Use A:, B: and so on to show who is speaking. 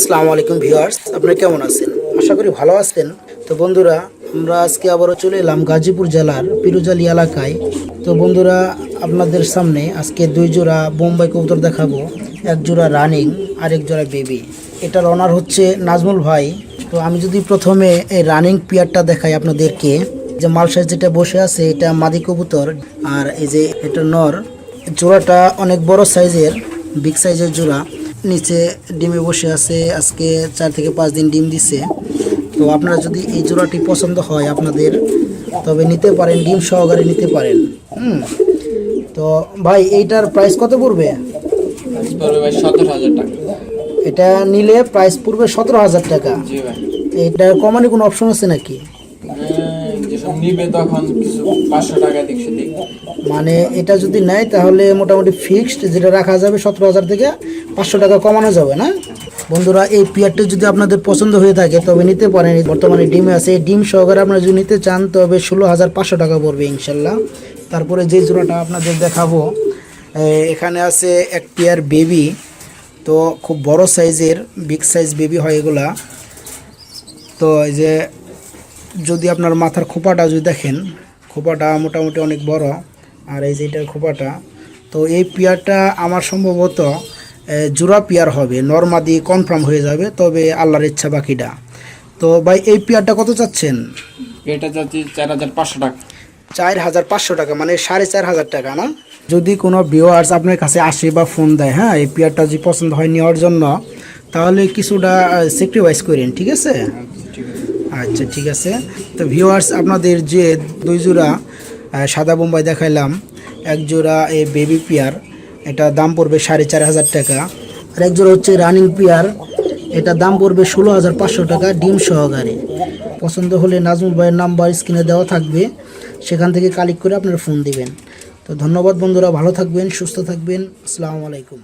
A: আসসালামু আলাইকুম ভিউয়ার্স, আপনারা কেমন আছেন? আশা করি ভালো আছেন। তো বন্ধুরা, আমরা আজকে আবারও চলে এলাম গাজীপুর জেলার পিরুজালি এলাকায়। তো বন্ধুরা, আপনাদের সামনে আজকে দুই জোড়া বোম্বাই কবুতর দেখাবো। এক জোড়া রানিং আর এক জোড়া বেবি। এটার অনার হচ্ছে নাজমুল ভাই। তো আমি যদি প্রথমে এই রানিং পিয়ারটা দেখাই আপনাদেরকে, যে মালসাজ যেটা বসে আছে, এটা মাদি কবুতর, আর এই যে এটা নর, জোড়াটা অনেক বড় সাইজের বিগ সাইজের জোড়া। নিচে ডিমে বসে আছে আজকে চার থেকে পাঁচ দিন ডিম দিছে। তো আপনারা যদি এই জোড়াটি পছন্দ হয় আপনাদের তবে নিতে পারেন ডিম সহকারে নিতে পারেন। হুম। তো ভাই এইটার প্রাইস কত পড়বে?
B: পড়বে সতেরো হাজার টাকা।
A: এটা নিলে প্রাইস পড়বে সতেরো হাজার টাকা। এটা কমানি কোনো অপশন আছে নাকি?
B: নিবে, তখন পাঁচশো টাকা দিক
A: মানে এটা যদি নেয়, তাহলে মোটামুটি ফিক্সড যেটা রাখা যাবে সতেরো হাজার থেকে পাঁচশো টাকা কমানো যাবে, না? বন্ধুরা, এই পিয়ারটি যদি আপনাদের পছন্দ হয়ে থাকে, তবে নিতে পারেন। বর্তমানে ডিমে আছে, ডিম সহকারে আপনারা যদি নিতে চান, তবে ষোলো হাজার পাঁচশো টাকা পড়বে, ইনশাল্লাহ। তারপরে যে জোড়াটা আপনাদের দেখাবো এখানে আছে এক পেয়ার বেবি। তো খুব বড় সাইজের বিগ সাইজ বেবি হয় এগুলা। তো এই যে যদি আপনার মাথার খোপাটা যদি দেখেন খোপাটা মোটামুটি অনেক বড় আর এই যে এটার খোপাটা তো এই পেয়ারটা আমার সম্ভবত জোড়া পেয়ার হবে নর্মাদি কনফার্ম হয়ে যাবে তবে আল্লাহর ইচ্ছা বাকিটা। তো ভাই এই পেয়ারটা কত চাচ্ছেন?
B: এটা যাচ্ছে চার হাজার পাঁচশো টাকা।
A: চার হাজার পাঁচশো টাকা মানে সাড়ে চার হাজার টাকা না? যদি কোনো ভিউয়ার্স আপনার কাছে আসে বা ফোন দেয় হ্যাঁ এই পেয়ারটা যদি পছন্দ হয় নেওয়ার জন্য তাহলে কিছুটা স্যাক্রিফাইস করেন ঠিক আছে?
B: ঠিক আছে।
A: আচ্ছা ঠিক আছে। তো ভিউয়ার্স আপনাদের যে দুই জোড়া সাদা বোম্বাই দেখাইলাম, এক জোড়া এই বেবি পিয়ার এটা দাম পড়বে সাড়ে চার হাজার টাকা। আর এক জোড়া হচ্ছে রানিং পিয়ার এটা দাম পড়বে ষোলো হাজার পাঁচশো টাকা, ডিম সহকারে। পছন্দ হলে নাজমুল ভাইয়ের নাম্বার স্ক্রিনে দেওয়া থাকবে। সেখান থেকে কালেক্ট করে আপনারা ফোন দিবেন। তো ধন্যবাদ বন্ধুরা, ভালো থাকবেন, সুস্থ থাকবেন। আসসালামু আলাইকুম।